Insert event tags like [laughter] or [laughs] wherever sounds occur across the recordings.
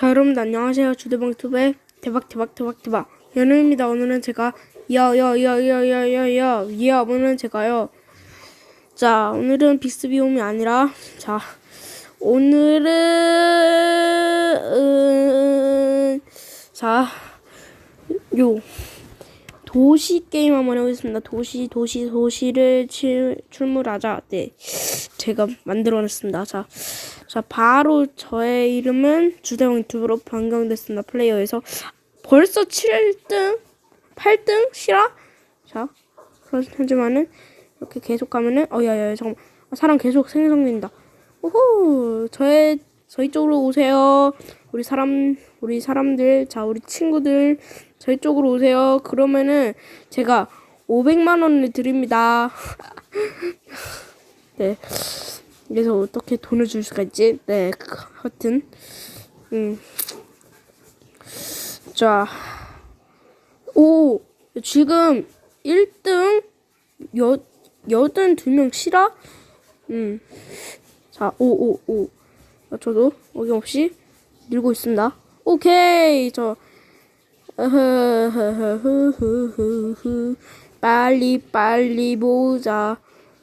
자 여러분들 안녕하세요. 주대방 유튜브의 대박 대박 대박 대박. 연우입니다. 오늘은 제가 야야야야야야야 야 오늘은 제가요. 자 오늘은 빅스비움이 아니라 자 오늘은 음, 자요 도시 게임 한번 해보겠습니다. 도시 도시 도시를 칠, 출몰하자. 네 제가 만들어냈습니다 자 자, 바로 저의 이름은 주대왕 유튜브로 변경됐습니다. 플레이어에서 벌써 7등, 8등 실화? 자, 그렇지만은 이렇게 계속 가면은 어, 야야, 잠깐, 아, 사람 계속 생성된다. 오호, 저의 저희 쪽으로 오세요. 우리 사람, 우리 사람들, 자, 우리 친구들 저희 쪽으로 오세요. 그러면은 제가 500만 원을 드립니다. [laughs] 네. 그래서 어떻게 돈을 줄 수가 있지? 네, 그, 하여튼, 음, 자, 오, 지금 1등 여 여든 두명 실화? 음, 자, 오, 오, 오, 어, 저도 어김없이 늘고 있습니다. 오케이, 저, 빨리 빨리 보자.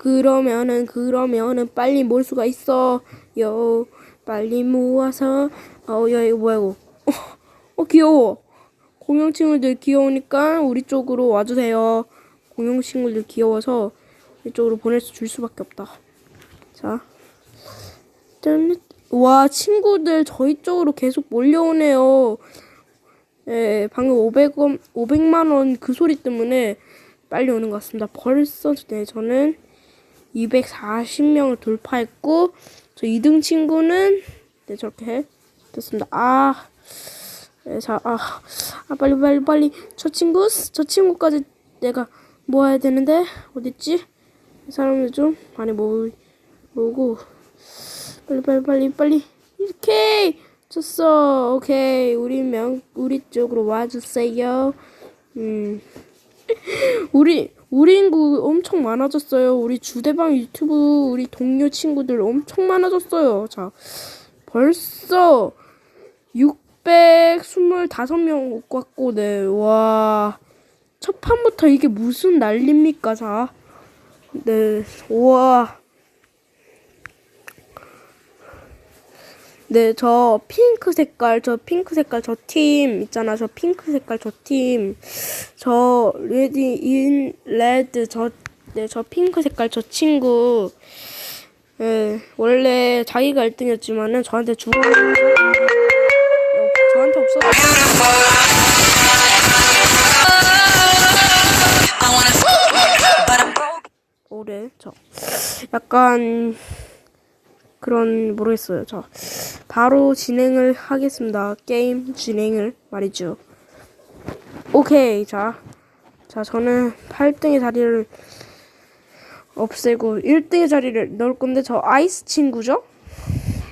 그러면은 그러면은 빨리 몰 수가 있어. 요 빨리 모아서 어야 이거 뭐야 이거. 어, 어 귀여워. 공룡 친구들 귀여우니까 우리 쪽으로 와주세요. 공룡 친구들 귀여워서 이쪽으로 보내서 줄 수밖에 없다. 자, 짠. 와 친구들 저희 쪽으로 계속 몰려오네요. 예, 방금 500원, 500만 원 그 소리 때문에 빨리 오는 것 같습니다. 벌써 네 저는 240명을 돌파했고 저 2등 친구는 네 저렇게 됐습니다. 아, 네, 자, 아, 아 빨리 빨리 빨리 저 친구 저 친구까지 내가 모아야 되는데 어딨지? 이 사람들 좀 많이 모으 모으고 빨리 빨리 빨리 빨리 이렇게 쳤어. 오케이 우리 명 우리 쪽으로 와주세요. 음, [laughs] 우리 우리 인구 엄청 많아졌어요. 우리 주대방 유튜브 우리 동료 친구들 엄청 많아졌어요. 자, 벌써 625명 못 갔고, 네, 와. 첫 판부터 이게 무슨 난립니까, 자. 네, 와. 네, 저 핑크 색깔, 저 핑크 색깔 저 팀 있잖아. 저 핑크 색깔 저 팀. 저 레디 인 레드 저 네, 저 핑크 색깔 저 친구. 예, 원래 자기가 1등이었지만은 저한테 주고 어, 저한테 없어. 오래 저 약간 그런 모르겠어요. 저 바로 진행을 하겠습니다. 게임 진행을 말이죠. 오케이. 자. 자, 저는 8등의 자리를 없애고 1등의 자리를 넣을 건데 저 아이스 친구죠?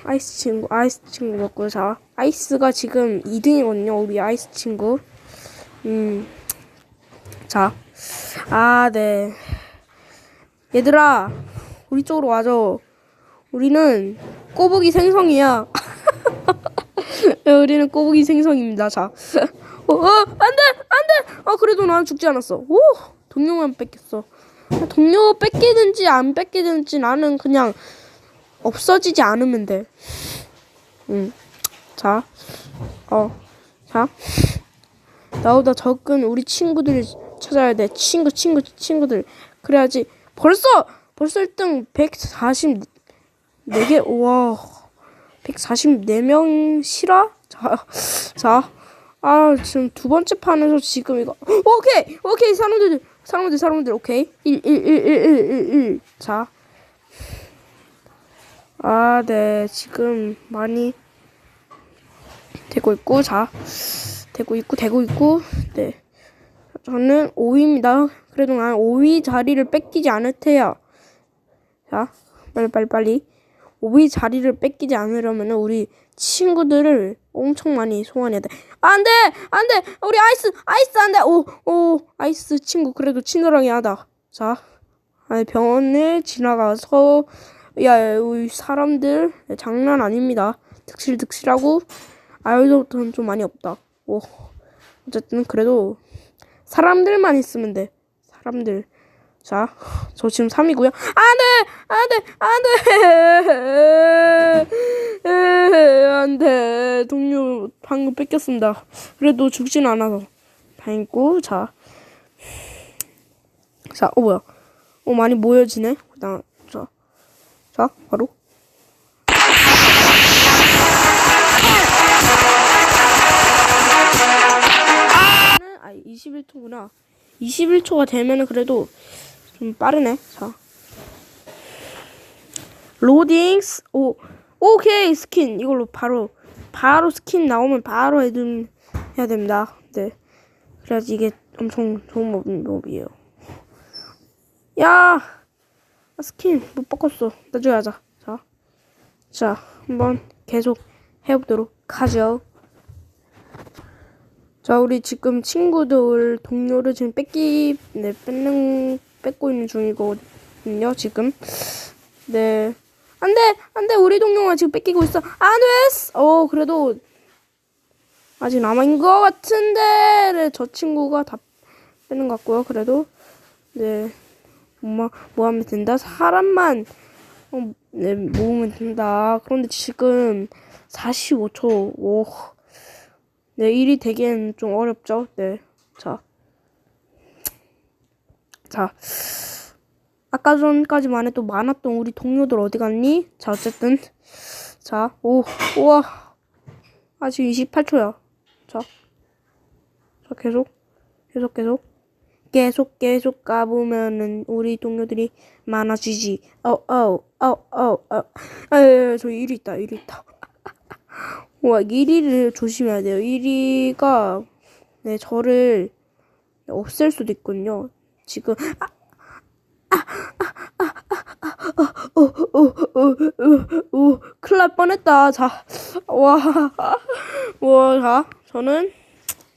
아이스 친구, 아이스 친구 맞고요. 자, 아이스가 지금 2등이거든요. 우리 아이스 친구. 음. 자. 아, 네. 얘들아, 우리 쪽으로 와줘. 우리는 꼬부기 생성이야. 우리는 꼬부기 생성입니다. 자. [laughs] 어, 어, 안 돼! 안 돼! 아, 그래도 난 죽지 않았어. 오! 동료만 뺏겼어. 동료 뺏기든지 안 뺏기든지 나는 그냥 없어지지 않으면 돼. 응. 자. 어. 자. 나보다 적은 우리 친구들 찾아야 돼. 친구, 친구, 친구들. 그래야지. 벌써! 벌써 1등 140, 4개, 와. 144명 실화? 자, 자. 아, 지금 두 번째 판에서 지금 이거. 오케이! 오케이! 사람들, 사람들, 사람들, 오케이. 1, 1, 1, 1, 1, 1, 1. 자. 아, 네. 지금 많이 되고 있고, 자. 되고 있고, 되고 있고, 네. 저는 5위입니다. 그래도 난 5위 자리를 뺏기지 않을 테야. 자, 빨리, 빨리, 빨리. 5위 자리를 뺏기지 않으려면 우리 친구들을 엄청 많이 소환해야 돼. 안 돼! 안 돼! 우리 아이스! 아이스 안 돼! 오! 오! 아이스 친구 그래도 친절하게 하다. 자, 병원을 지나가서 야, 우리 사람들 장난 아닙니다. 득실득실하고 아이돌부터는 좀 많이 없다. 오. 어쨌든 그래도 사람들만 있으면 돼. 사람들. 자, 저 지금 3이고요. 안 돼! 안 돼! 안 돼! 안 돼. 동료 방금 뺏겼습니다. 그래도 죽진 않아서. 다행이고, 자. 자, 어, 뭐야. 어, 많이 모여지네. 나, 자. 자, 바로. 아, 21초구나. 21초가 되면은 그래도 좀 빠르네. 자. 로딩스. 오. 오케이. 스킨. 이걸로 바로 바로 스킨 나오면 바로 해둔 해야 됩니다. 네. 그래야지 이게 엄청 좋은 법- 법이에요. 야. 아, 스킨 못 바꿨어. 나중에 하자. 자. 자, 한번 계속 해보도록 하죠. 자, 우리 지금 친구들, 동료를 지금 뺏기, 네, 뺏는, 뺏고 있는 중이거든요, 지금. 네. 안 돼! 안 돼! 우리 동료가 지금 뺏기고 있어! 안 돼! 어, 그래도, 아직 남아있는 것 같은데, 네, 저 친구가 다 뺏는 것 같고요, 그래도. 네. 엄마, 뭐 하면 된다? 사람만, 어, 네, 모으면 된다. 그런데 지금 45초, 오. 네, 일이 되기엔 좀 어렵죠. 네. 자. 자. 아까 전까지만 해도 많았던 우리 동료들 어디 갔니? 자, 어쨌든. 자, 오, 우와. 아직 28초야. 자. 자, 계속. 계속, 계속. 계속, 계속 가보면은 우리 동료들이 많아지지. 어, 어, 어, 어, 어. 아, 저 일이 있다, 일이 있다. [laughs] 와, 1위를 조심해야 돼요. 1위가, 네, 저를 없앨 수도 있군요. 지금, 아, 아, 아, 아, 아, 어, 어, 어, 어, 어, 큰일 날 뻔했다. 자, 와, 와, 자, 저는,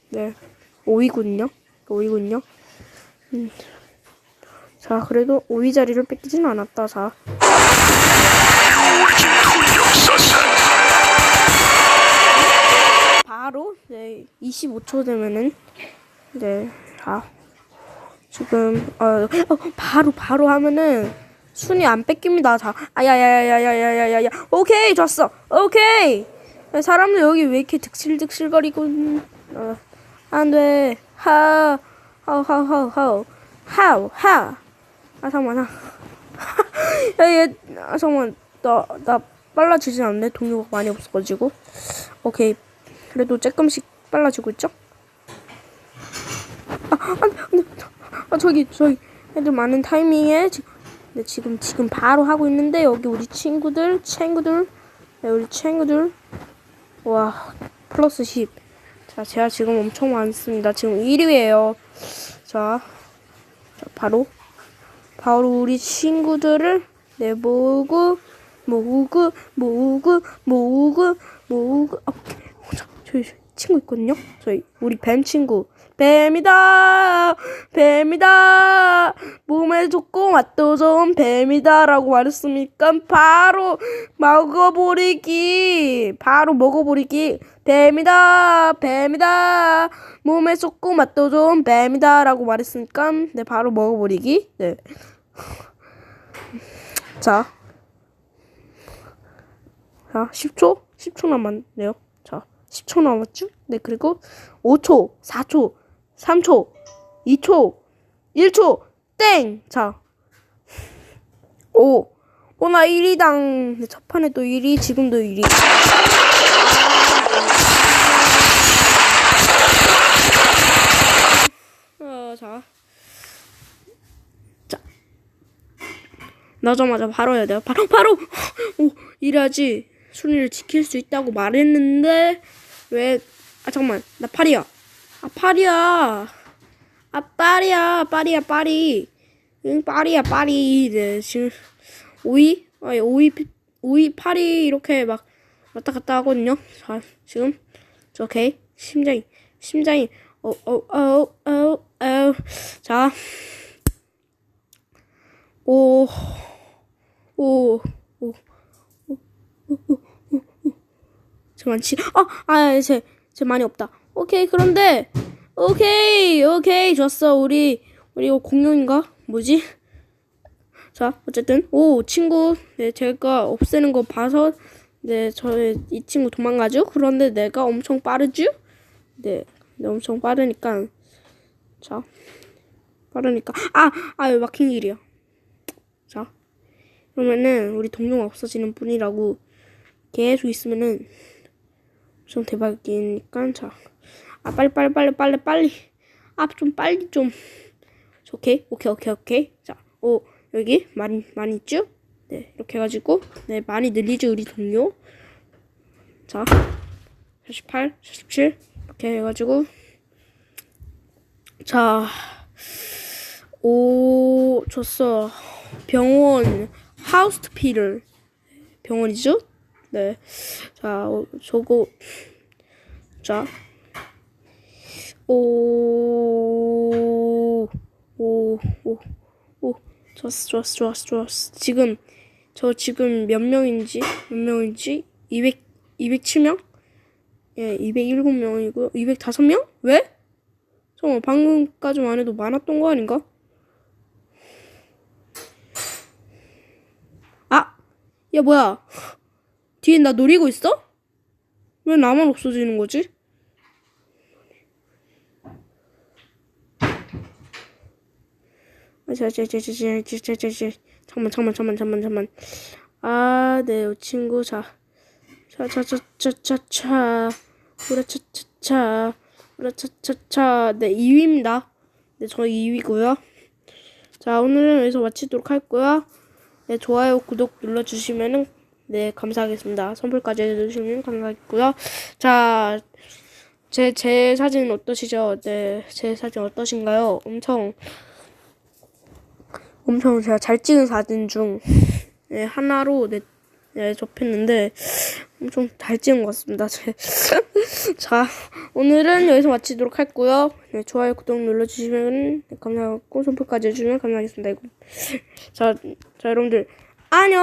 네, 5위군요. 5위군요. 음. 자, 그래도 5위 자리를 뺏기진 않았다. 자, 바로 네 25초 되면은 네 자 지금 어, 어 바로 바로 하면은 순위 안 뺏깁니다. 자 아야야야야야야야야. 오케이 좋았어. 오케이. 사람들 여기 왜 이렇게 득실득실거리고 어, 안돼. 하 하우 하우 하우 하우. 하우 하 아 잠깐만 [laughs] 야얘 아, 잠깐만. 나 나 빨라지진 않네. 동료가 많이 없어가지고. 오케이. 그래도 조금씩 빨라지고 있죠? 아, 안. 아, 저기, 저기, 애들 많은 타이밍에, 지, 네, 지금, 지금 바로 하고 있는데, 여기 우리 친구들, 친구들, 네, 우리 친구들, 와, 플러스 10. 자, 제가 지금 엄청 많습니다. 지금 1위에요. 자, 자, 바로, 바로 우리 친구들을, 네, 모으고, 모으고, 모으고, 모으고, 오케이. 자, 저희 친구 있거든요. 저희 우리 뱀 친구. 뱀이다, 뱀이다. 몸에 좋고 맛도 좋은 뱀이다라고 말했으니까 바로 먹어버리기, 바로 먹어버리기. 뱀이다, 뱀이다. 몸에 좋고 맛도 좋은 뱀이다라고 말했으니까 네 바로 먹어버리기. 네. 자, 자, 10초? 10초 남았네요. 자, 10초 남았죠? 네, 그리고 5초, 4초, 3초, 2초, 1초, 땡! 자, 5. 어, 나 1위당. 네, 첫 판에 또 1위, 지금도 1위. 어, 자. 자. 나자마자 바로 해야 돼요. 바로, 바로! 오, 이래야지 순위를 지킬 수 있다고 말했는데, 왜, 아, 잠깐만. 나 팔이야. 아, 팔이야. 아, 빨이야. 빨이야, 빨이. 응, 빨이야, 빨이. 네, 지금, 5위? 아니, 5위, 5위, 8위, 이렇게 막 왔다 갔다 하거든요. 자, 지금, 저, 오케이. 심장이, 심장이, 어, 어, 어, 어, 어. 자, 오, 오, 오. 제 많지? 아, 아, 제, 제 많이 없다. 오케이, 그런데, 오케이, 오케이, 좋았어. 우리, 우리 이거 공룡인가? 뭐지? 자, 어쨌든, 오, 친구, 네, 제가 없애는 거 봐서, 네, 저의 이 친구 도망가죠? 그런데 내가 엄청 빠르죠? 네, 네 엄청 빠르니까, 자, 빠르니까, 아, 아, 여기 막힌 길이야. 자, 그러면은, 우리 동료가 없어지는 뿐이라고, 계속 있으면은, 좀 대박이니까, 자, 아, 빨리, 빨리, 빨리, 빨리, 빨리, 아, 좀 빨리 좀, 오케이, 오케이, 오케이, 오케이. 자, 오, 여기 많이 많이 있죠? 네, 이렇게 해가지고 네 많이 늘리죠 우리 동료. 자, 48, 47 이렇게 해가지고 자, 오, 줬어. 병원 하우스피를 병원이죠? 네, 자, 어, 저거 자, 오, 오, 오. 오, 좋았어, 좋았어, 좋았어, 좋았어. 지금, 저 지금 몇 명인지, 몇 명인지? 200, 207명? 예, 207명이고요. 205명? 왜? 잠깐만, 방금까지만 해도 많았던 거 아닌가? 아! 야, 뭐야. 뒤에 나 노리고 있어? 왜 나만 없어지는 거지? 잠만, 잠만, 잠만, 잠만, 잠만. 아, 네, 요 친구, 자, 자, 자, 자, 자, 자, 자, 우라, 차, 차, 차, 우라, 차, 차, 차. 네, 2위입니다. 네, 저 2위고요. 자, 오늘은 여기서 마치도록 할고요. 네, 좋아요, 구독 눌러주시면은 네, 감사하겠습니다. 선물까지 해주시면 감사하겠고요. 자, 제, 제 사진 어떠시죠? 네, 제 사진 어떠신가요? 엄청 엄청 제가 잘 찍은 사진 중 네, 하나로 네, 네, 접했는데 엄청 잘 찍은 것 같습니다. 제- [laughs] 자, 오늘은 여기서 마치도록 할고요. 네, 좋아요, 구독 눌러주시면 네, 감사하고 선풀까지 해주시면 감사하겠습니다. 자, 자 여러분들 안녕.